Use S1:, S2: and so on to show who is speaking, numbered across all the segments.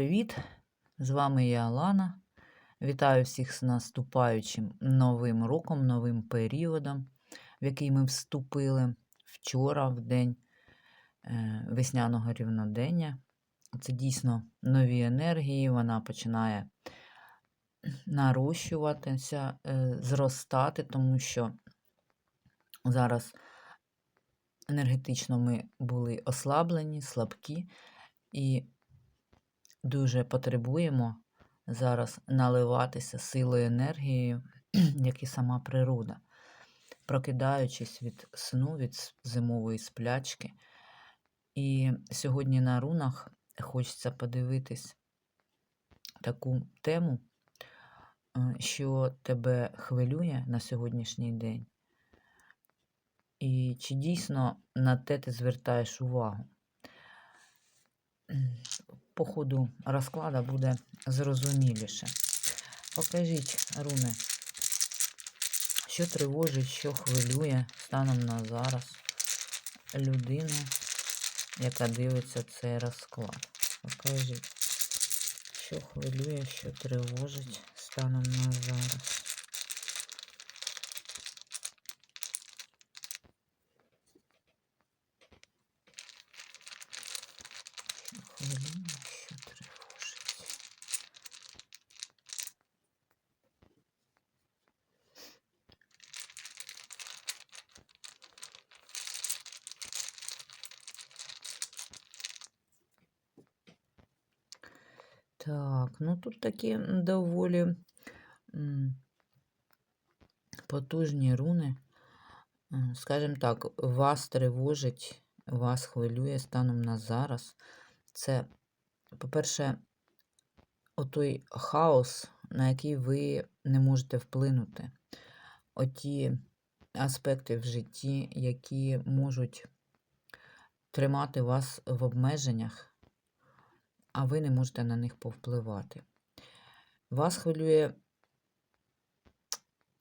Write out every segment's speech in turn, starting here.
S1: Привіт! З вами я Алана. Вітаю всіх з наступаючим новим роком, новим періодом, в який ми вступили вчора, в день е, весняного рівнодення. Це дійсно нові енергії, вона починає нарощуватися, е, зростати, тому що зараз енергетично ми були ослаблені, слабкі. І дуже потребуємо зараз наливатися силою енергією, як і сама природа, прокидаючись від сну, від зимової сплячки. І сьогодні на рунах хочеться подивитись таку тему, е, що тебе хвилює на сьогоднішній день. І чи дійсно на те ти звертаєш увагу? По ходу розклада буде зрозуміліше. Покажіть, руни, що тривожить, що хвилює станом на зараз людину, яка дивиться цей розклад. Покажіть, що хвилює, що тривожить станом на зараз. Хвилює, що тривожить. Так, ну тут такі доволі потужні руни. Скажімо так, вас тривожить, вас хвилює станом на зараз. Це, по-перше, отой хаос, на який ви не можете вплинути. Оті аспекти в житті, які можуть тримати вас в обмеженнях, а ви не можете на них повпливати. Вас хвилює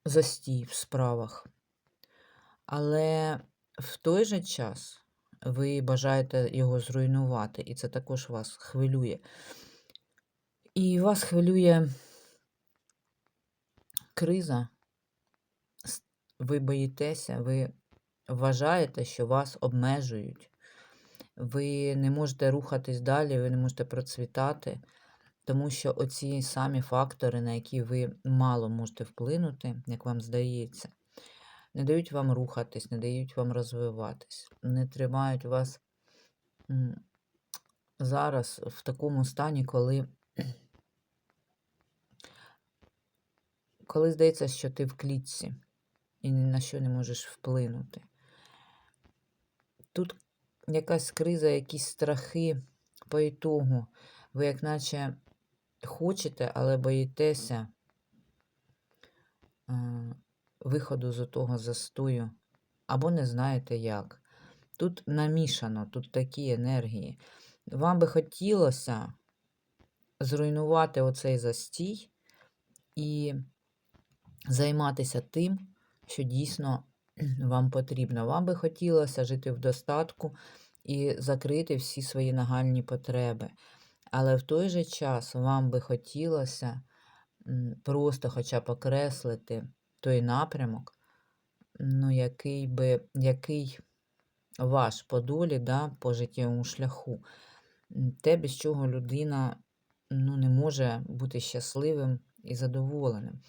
S1: застій в справах, але в той же час ви бажаєте його зруйнувати, і це також вас хвилює. І вас хвилює криза, ви боїтеся, ви вважаєте, що вас обмежують. Ви не можете рухатись далі, ви не можете процвітати, тому що оці самі фактори, на які ви мало можете вплинути, як вам здається, не дають вам рухатись, не дають вам розвиватись, не тримають вас зараз в такому стані, коли коли здається, що ти в клітці і ні на що не можеш вплинути. Тут якась криза, якісь страхи по ітогу. Ви, як наче хочете, але боїтеся виходу з того застою, або не знаєте як. Тут намішано, тут такі енергії. Вам би хотілося зруйнувати оцей застій і займатися тим, що дійсно вам потрібно. Вам би хотілося жити в достатку і закрити всі свої нагальні потреби. Але в той же час вам би хотілося просто хоча б окреслити той напрямок, ну, який би, який ваш по долі, да, по життєвому шляху, те, без чого людина ну, не може бути щасливим і задоволеним.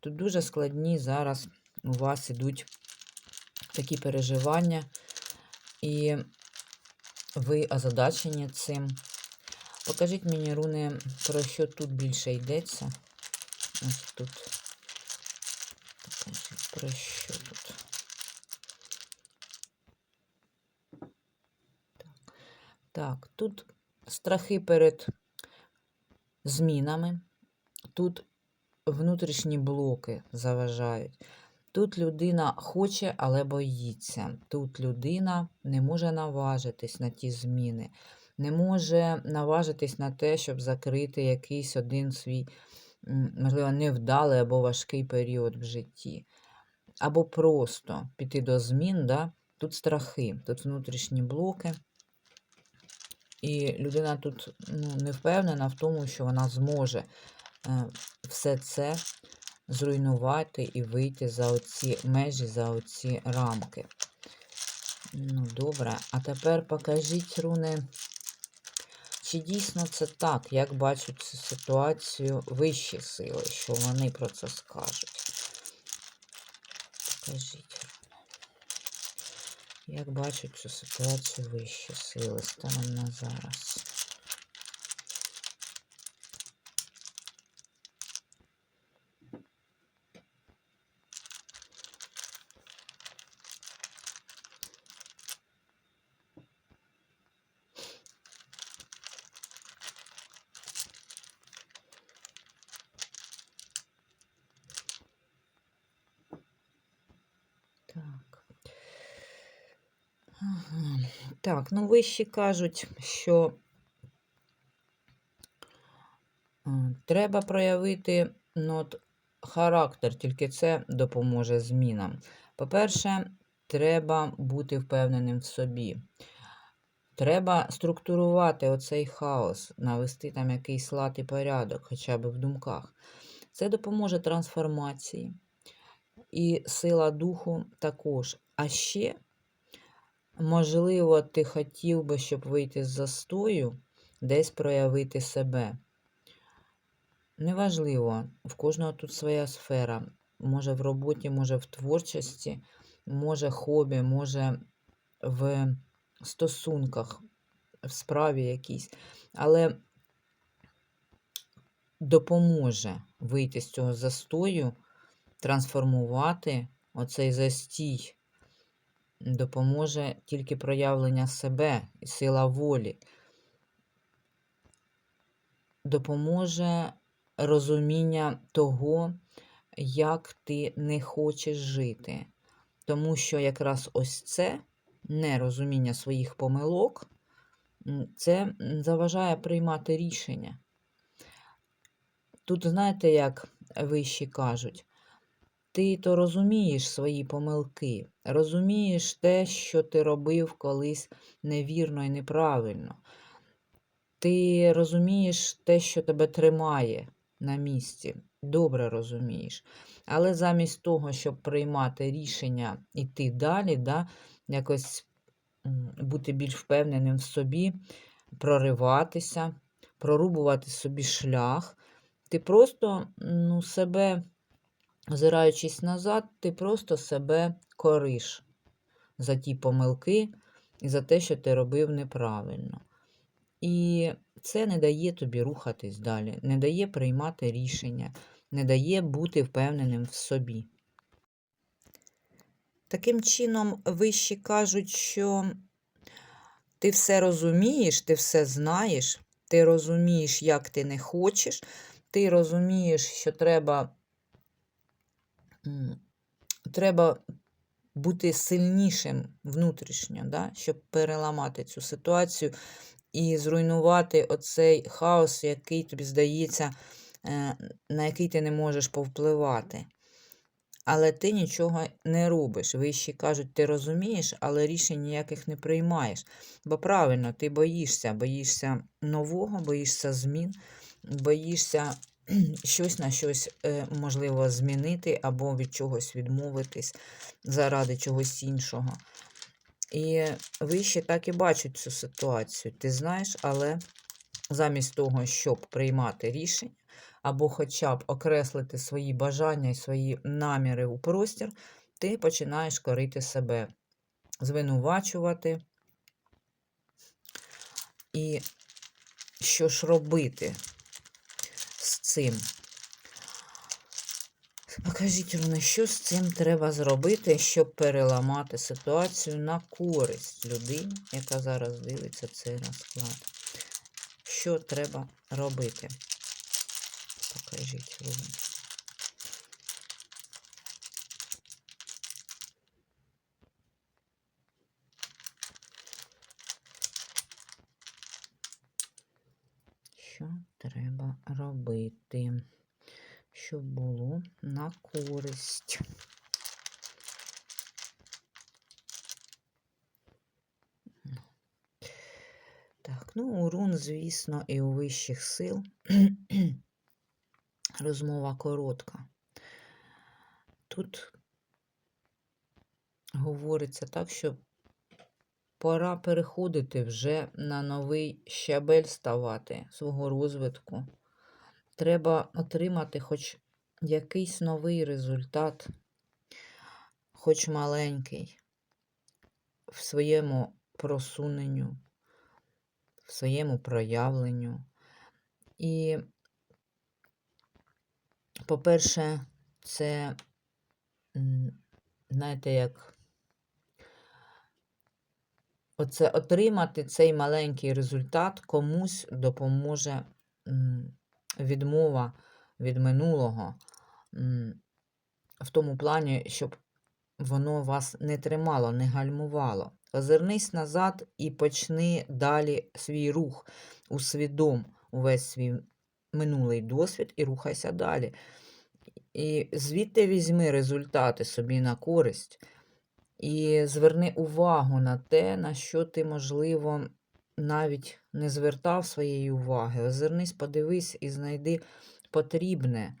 S1: Тут дуже складні зараз у вас ідуть такі переживання, і ви озадачені цим. Покажіть мені, руни, про що тут більше йдеться. Ось тут про що тут? Так. так, тут страхи перед змінами, тут внутрішні блоки заважають. Тут людина хоче, але боїться. Тут людина не може наважитись на ті зміни, не може наважитись на те, щоб закрити якийсь один свій, можливо, невдалий або важкий період в житті або просто піти до змін, да? тут страхи, тут внутрішні блоки. І людина тут ну, не впевнена в тому, що вона зможе е, все це зруйнувати і вийти за оці межі, за оці рамки. Ну, добре. А тепер покажіть, руни, чи дійсно це так, як бачать цю ситуацію вищі сили, що вони про це скажуть? Покажіть, руни. Як бачать цю ситуацію вищі сили станом на зараз? Так. Так, ну вищі кажуть, що е, треба проявити ну, от, характер, тільки це допоможе змінам. По-перше, треба бути впевненим в собі. Треба структурувати оцей хаос, навести там якийсь лад і порядок, хоча б в думках. Це допоможе трансформації і сила духу також. А ще, можливо, ти хотів би, щоб вийти з застою, десь проявити себе. Неважливо, в кожного тут своя сфера. Може в роботі, може в творчості, може хобі, може в стосунках, в справі якійсь. Але допоможе вийти з цього застою трансформувати оцей застій. Допоможе тільки проявлення себе і сила волі. Допоможе розуміння того, як ти не хочеш жити. Тому що якраз ось це нерозуміння своїх помилок, це заважає приймати рішення. Тут, знаєте, як вищі кажуть, ти то розумієш свої помилки, розумієш те, що ти робив колись невірно і неправильно. Ти розумієш те, що тебе тримає на місці. Добре розумієш. Але замість того, щоб приймати рішення йти далі, да, якось бути більш впевненим в собі, прориватися, прорубувати собі шлях, ти просто ну, себе озираючись назад, ти просто себе кориш за ті помилки і за те, що ти робив неправильно. І це не дає тобі рухатись далі, не дає приймати рішення, не дає бути впевненим в собі. Таким чином, вищі кажуть, що ти все розумієш, ти все знаєш, ти розумієш, як ти не хочеш, ти розумієш, що треба треба бути сильнішим внутрішньо, да, щоб переламати цю ситуацію і зруйнувати оцей хаос, який тобі здається, е, на який ти не можеш повпливати. Але ти нічого не робиш. Вищі кажуть, ти розумієш, але рішень ніяких не приймаєш. Бо правильно, ти боїшся, боїшся нового, боїшся змін, боїшся щось на щось е, можливо змінити або від чогось відмовитись заради чогось іншого. І вище так і бачать цю ситуацію. Ти знаєш, але замість того, щоб приймати рішення, або хоча б окреслити свої бажання і свої наміри у простір, ти починаєш корити себе, звинувачувати. І що ж робити? Цим. Покажіть, Руна, що з цим треба зробити, щоб переламати ситуацію на користь людині, яка зараз дивиться цей розклад. Що треба робити? Покажіть, Руна. що треба робити, щоб було на користь. Так, ну, у рун, звісно, і у вищих сил розмова коротка. Тут говориться так, що пора переходити вже на новий щабель ставати свого розвитку. Треба отримати хоч якийсь новий результат, хоч маленький, в своєму просуненню, в своєму проявленню. І, по-перше, це, знаєте, як оце отримати цей маленький результат комусь допоможе відмова від минулого, в тому плані, щоб воно вас не тримало, не гальмувало. Озирнись назад і почни далі свій рух, усвідом увесь свій минулий досвід і рухайся далі. І звідти візьми результати собі на користь. І зверни увагу на те, на що ти, можливо, навіть не звертав своєї уваги. Озирнись, подивись і знайди потрібне.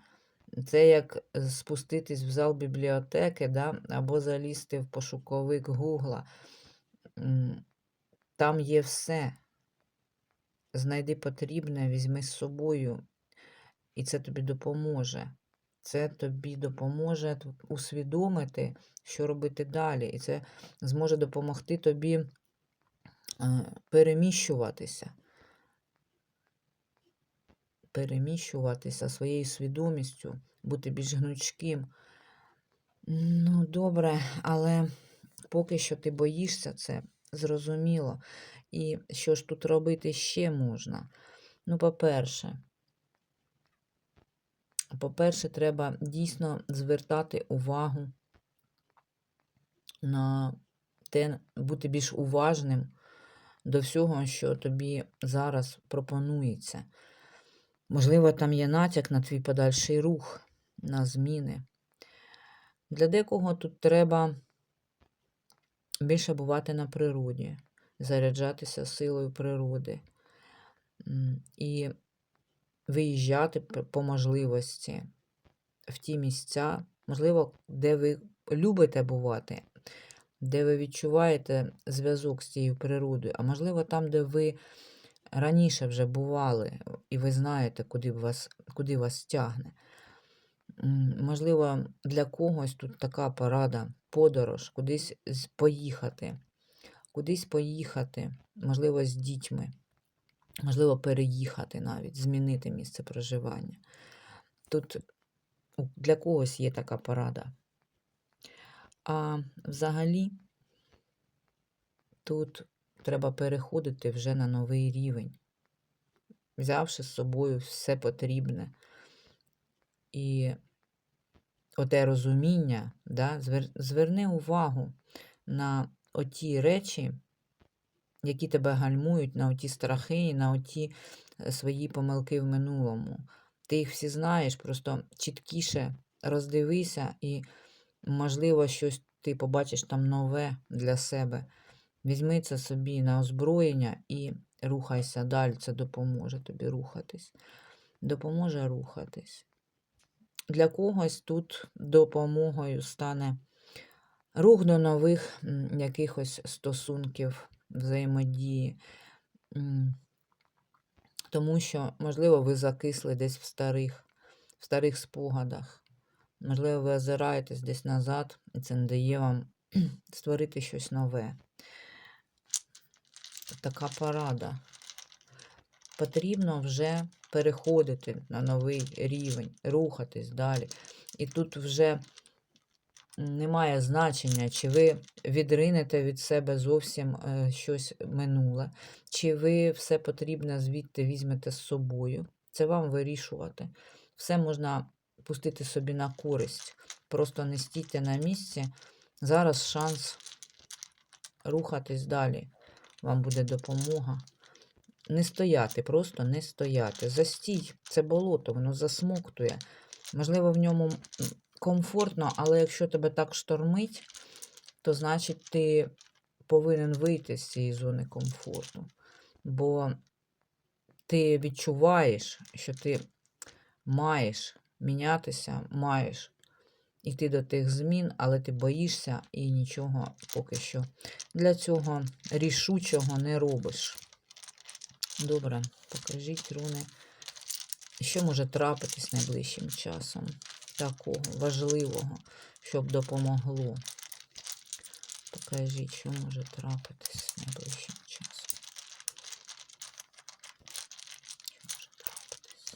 S1: Це як спуститись в зал бібліотеки, да? або залізти в пошуковик Гугла. Там є все. Знайди потрібне, візьми з собою, і це тобі допоможе. Це тобі допоможе усвідомити, що робити далі. І це зможе допомогти тобі е, переміщуватися. Переміщуватися своєю свідомістю, бути більш гнучким. Ну, добре, але поки що ти боїшся це, зрозуміло. І що ж тут робити ще можна? Ну, по-перше, по-перше, треба дійсно звертати увагу на те, бути більш уважним до всього, що тобі зараз пропонується. Можливо, там є натяк на твій подальший рух, на зміни. Для декого тут треба більше бувати на природі, заряджатися силою природи і виїжджати по можливості в ті місця, можливо, де ви любите бувати, де ви відчуваєте зв'язок з цією природою, а можливо, там, де ви раніше вже бували, і ви знаєте, куди вас, куди вас тягне. Можливо, для когось тут така порада, подорож, кудись поїхати, кудись поїхати, можливо, з дітьми, можливо, переїхати навіть, змінити місце проживання. Тут для когось є така порада. А взагалі, тут треба переходити вже на новий рівень, взявши з собою все потрібне. І оте розуміння, да, зверни увагу на оті речі, які тебе гальмують, на оті страхи і на оті е, свої помилки в минулому. Ти їх всі знаєш, просто чіткіше роздивися і, можливо, щось ти побачиш там нове для себе. Візьми це собі на озброєння і рухайся далі. Це допоможе тобі рухатись. Допоможе рухатись. Для когось тут допомогою стане рух до нових якихось стосунків, взаємодії. Тому що, можливо, ви закисли десь в старих, в старих спогадах. Можливо, ви озираєтесь десь назад, і це не дає вам створити щось нове. Така порада. Потрібно вже переходити на новий рівень, рухатись далі. І тут вже немає значення, чи ви відринете від себе зовсім е, щось минуле, чи ви все потрібне звідти візьмете з собою. Це вам вирішувати. Все можна пустити собі на користь. Просто не стійте на місці. Зараз шанс рухатись далі. Вам буде допомога. Не стояти, просто не стояти. Застій, це болото, воно засмоктує. Можливо, в ньому комфортно, але якщо тебе так штормить, то значить ти повинен вийти з цієї зони комфорту. бо ти відчуваєш, що ти маєш мінятися, маєш йти до тих змін, але ти боїшся і нічого поки що для цього рішучого не робиш. Добре, покажіть, руни, що може трапитись найближчим часом такого важливого, щоб допомогло. Покажіть, що може трапитись найближчим часом. Що може трапитись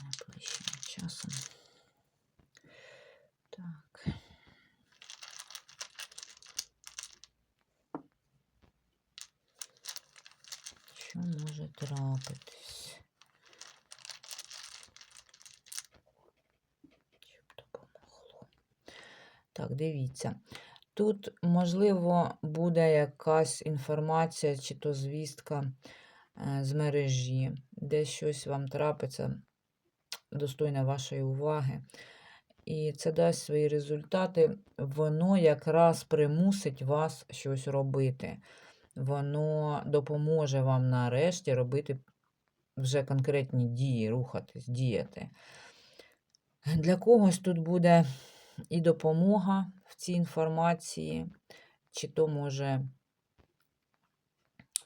S1: найближчим часом. Так. Що допомогло. Так, дивіться. Тут, можливо, буде якась інформація чи то звістка е, з мережі, де щось вам трапиться достойне вашої уваги. І це дасть свої результати. Воно якраз примусить вас щось робити. Воно допоможе вам нарешті робити вже конкретні дії, рухатись, діяти. Для когось тут буде і допомога в цій інформації, чи то може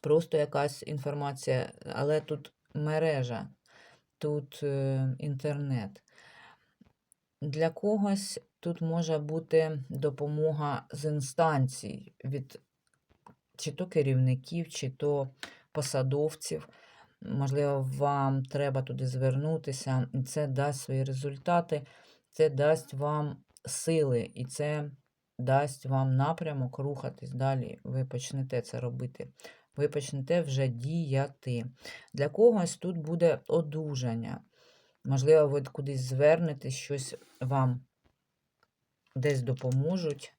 S1: просто якась інформація, але тут мережа, тут е, інтернет. Для когось тут може бути допомога з інстанцій від чи то керівників, чи то посадовців. Можливо, вам треба туди звернутися, і це дасть свої результати, це дасть вам сили, і це дасть вам напрямок рухатись далі. Ви почнете це робити. Ви почнете вже діяти. Для когось тут буде одужання. Можливо, ви кудись звернетесь, щось вам десь допоможуть,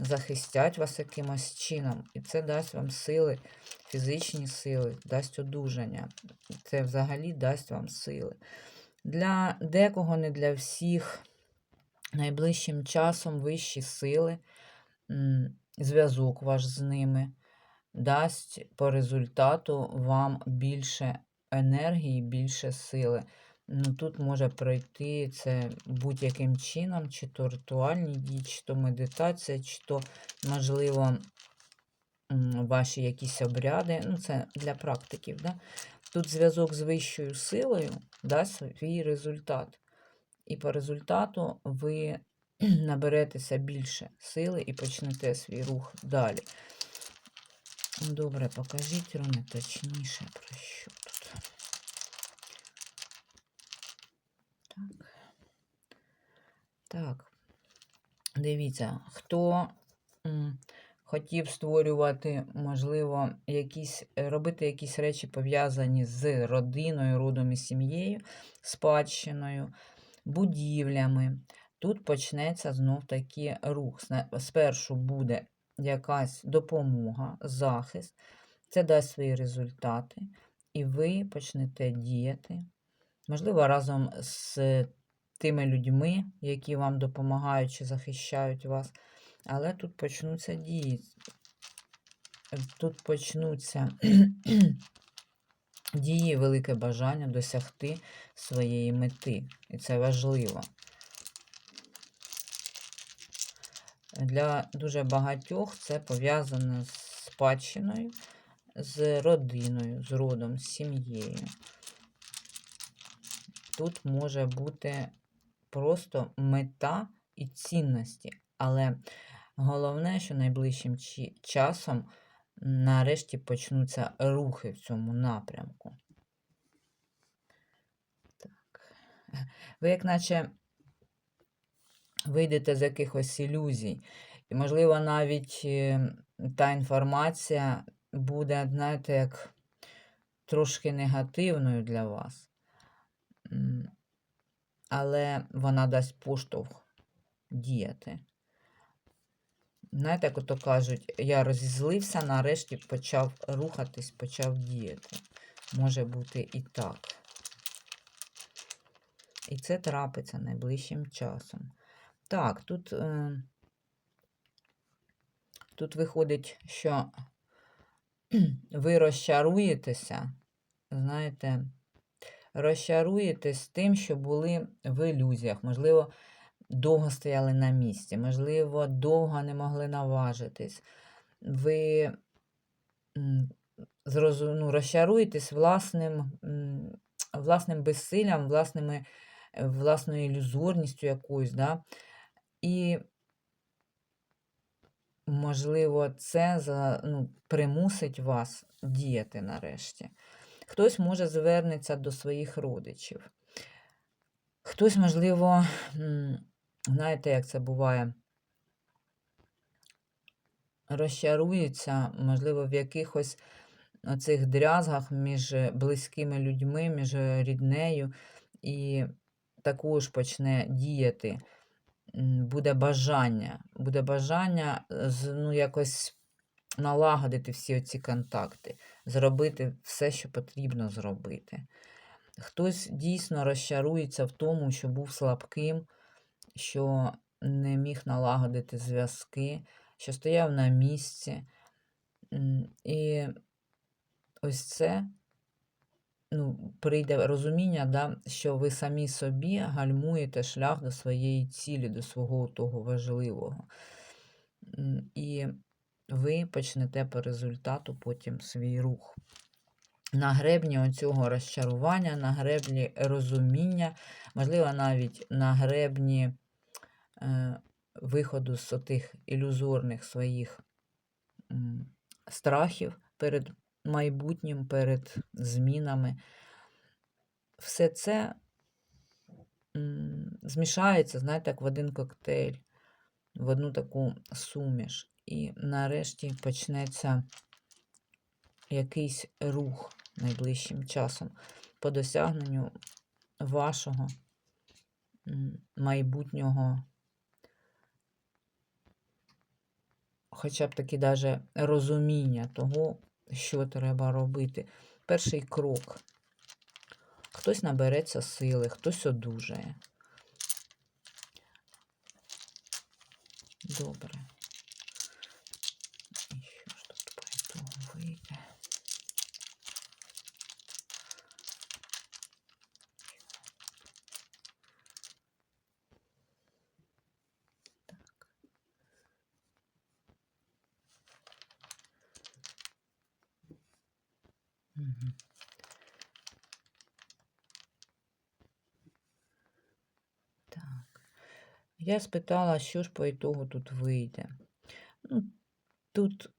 S1: захистять вас якимось чином. І це дасть вам сили, фізичні сили, дасть одужання. Це взагалі дасть вам сили. Для декого, не для всіх, найближчим часом вищі сили, зв'язок ваш з ними дасть по результату вам більше енергії, більше сили. Ну, тут може пройти це будь-яким чином, чи то ритуальні дії, чи то медитація, чи то, можливо, ваші якісь обряди. Ну, це для практиків. Да? Тут зв'язок з вищою силою дасть свій результат. І по результату ви наберетеся більше сили і почнете свій рух далі. Добре, покажіть руни точніше про що тут. Так. Так. Дивіться, хто хотів створювати, можливо, якісь, робити якісь речі пов'язані з родиною, родом і сім'єю, спадщиною, будівлями. Тут почнеться знов таки рух. Спершу буде якась допомога, захист, це дасть свої результати, і ви почнете діяти. Можливо, разом з тими людьми, які вам допомагають чи захищають вас. Але тут почнуться дії. Тут почнуться дії, велике бажання досягти своєї мети. І це важливо. Для дуже багатьох це пов'язане з спадщиною, з родиною, з родом, з сім'єю. Тут може бути просто мета і цінності, але головне, що найближчим часом нарешті почнуться рухи в цьому напрямку. Так. Ви, як наче, вийдете з якихось ілюзій. І, можливо, навіть е, та інформація буде, знаєте, як трошки негативною для вас. Але вона дасть поштовх діяти. Знаєте, як ото кажуть, я розізлився, нарешті почав рухатись, почав діяти. Може бути і так. І це трапиться найближчим часом. Так, тут, е, тут виходить, що ви розчаруєтеся, знаєте, розчаруєтесь тим, що були в ілюзіях. Можливо, довго стояли на місці, можливо, довго не могли наважитись. Ви ну, розчаруєтесь власним, власним безсиллям, власними, власною ілюзорністю якоюсь, да? і, можливо, це за, ну, примусить вас діяти нарешті. Хтось, може, звернеться до своїх родичів. Хтось, можливо, знаєте, як це буває, розчарується, можливо, в якихось оцих дрязгах між близькими людьми, між ріднею, і також почне діяти. Буде бажання, буде бажання е, ну, якось налагодити всі оці контакти, зробити все, що потрібно зробити. Хтось дійсно розчарується в тому, що був слабким, що не міг налагодити зв'язки, що стояв на місці. І ось це ну, прийде розуміння, да, що ви самі собі гальмуєте шлях до своєї цілі, до свого того важливого. І ви почнете по результату потім свій рух. На гребні оцього розчарування, на греблі розуміння, можливо, навіть на гребні е, виходу з тих ілюзорних своїх страхів перед майбутнім, перед змінами. Все це змішається, знаєте, як в один коктейль, в одну таку суміш. І нарешті почнеться якийсь рух найближчим часом по досягненню вашого майбутнього, хоча б таки даже розуміння того, що треба робити. Перший крок. Хтось набереться сили, хтось одужає. Добре. І що ж тут по ітогу вийде? Так. Мгм. Так. Я спитала, що ж по ітогу тут вийде. Ну, тут,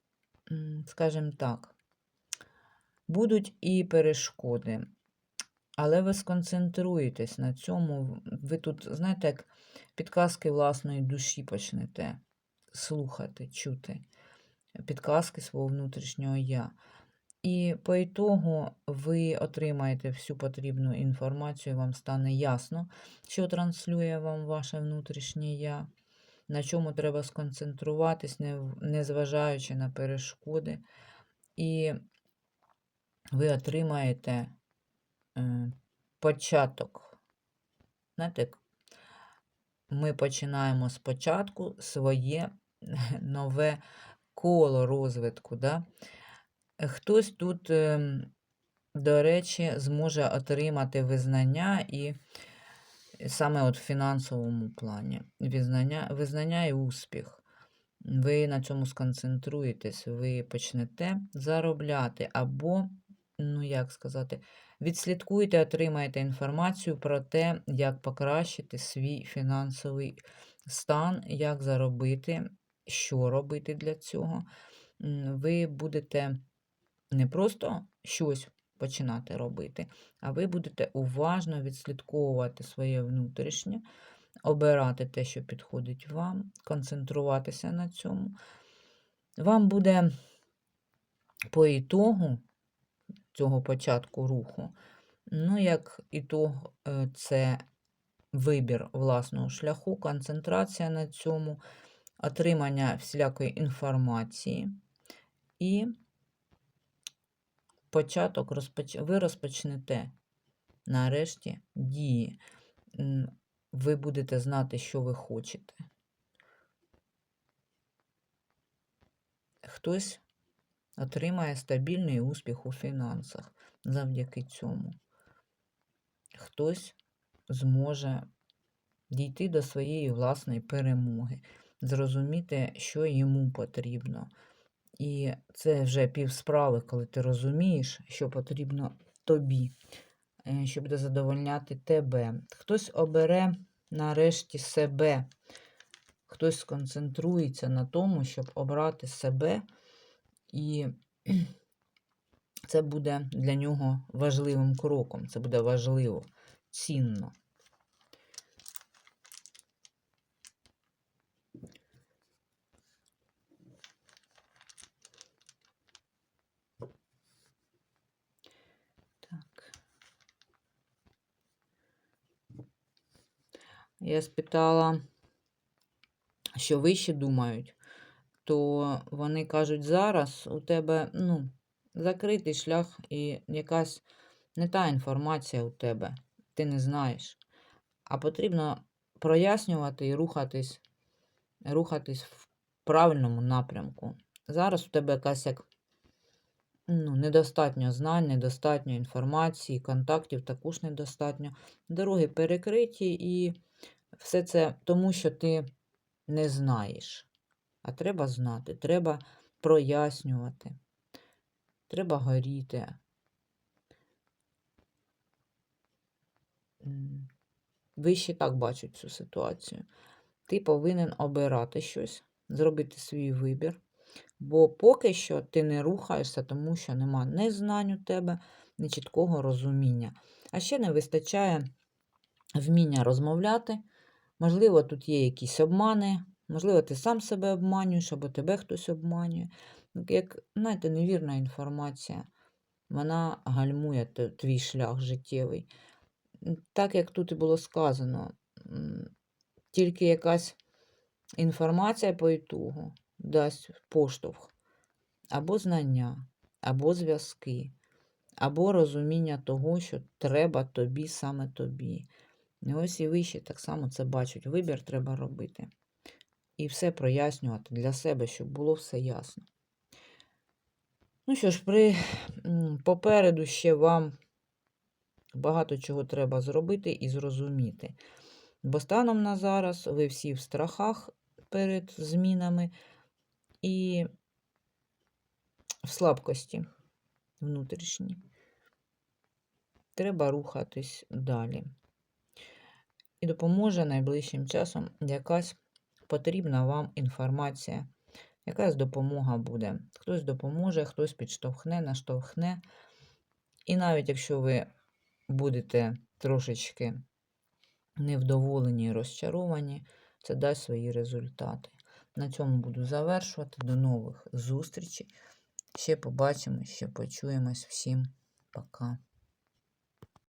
S1: скажімо так, будуть і перешкоди, але ви сконцентруєтесь на цьому. Ви тут, знаєте, як підказки власної душі почнете слухати, чути, підказки свого внутрішнього я. І по ітогу ви отримаєте всю потрібну інформацію, вам стане ясно, що транслює вам ваше внутрішнє я, на чому треба сконцентруватись, незважаючи на перешкоди. І ви отримаєте е, початок. Знаєте, ми починаємо спочатку своє нове коло розвитку. Да? Хтось тут, ем, до речі, зможе отримати визнання і саме от в фінансовому плані. Визнання, визнання і успіх. Ви на цьому сконцентруєтесь, ви почнете заробляти або, ну як сказати, відслідкуєте, отримаєте інформацію про те, як покращити свій фінансовий стан, як заробити, що робити для цього. Ви будете не просто щось починати робити, а ви будете уважно відслідковувати своє внутрішнє, обирати те, що підходить вам, концентруватися на цьому. Вам буде по ітогу цього початку руху, ну, як ітог, е, це вибір власного шляху, концентрація на цьому, отримання всілякої інформації і початок розпоч... ви розпочнете нарешті дії. Ви будете знати, що ви хочете. Хтось отримає стабільний успіх у фінансах завдяки цьому. Хтось зможе дійти до своєї власної перемоги, зрозуміти, що йому потрібно. І це вже півсправи, коли ти розумієш, що потрібно тобі, е, щоб буде задовольняти тебе. Хтось обере нарешті себе, хтось сконцентрується на тому, щоб обрати себе, і це буде для нього важливим кроком, це буде важливо, цінно. Так. Я спитала, що вищі думають, то вони кажуть, зараз у тебе ну, закритий шлях і якась не та інформація у тебе, ти не знаєш. А потрібно прояснювати і рухатись, рухатись в правильному напрямку. Зараз у тебе якась як ну, недостатньо знань, недостатньо інформації, контактів також недостатньо. Дороги перекриті, і все це тому, що ти не знаєш. А треба знати, треба прояснювати, треба горіти. Вищі так бачать цю ситуацію. Ти повинен обирати щось, зробити свій вибір. Бо поки що ти не рухаєшся, тому що нема ні знань у тебе, ні чіткого розуміння. А ще не вистачає вміння розмовляти. Можливо, тут є якісь обмани, можливо, ти сам себе обманюєш, або тебе хтось обманює. Як, знаєте, невірна інформація, вона гальмує твій шлях життєвий. Так як тут і було сказано, тільки якась інформація по ітогу дасть поштовх, або знання, або зв'язки, або розуміння того, що треба тобі саме тобі. Ось і вищі так само це бачать. Вибір треба робити. І все прояснювати для себе, щоб було все ясно. Ну що ж, при, попереду ще вам багато чого треба зробити і зрозуміти. Бо станом на зараз ви всі в страхах перед змінами і в слабкості внутрішній. Треба рухатись далі. І допоможе найближчим часом якась потрібна вам інформація, якась допомога буде. Хтось допоможе, хтось підштовхне, наштовхне. І навіть якщо ви будете трошечки невдоволені і розчаровані, це дасть свої результати. На цьому буду завершувати. До нових зустрічей. Ще побачимось, ще почуємось. Всім пока.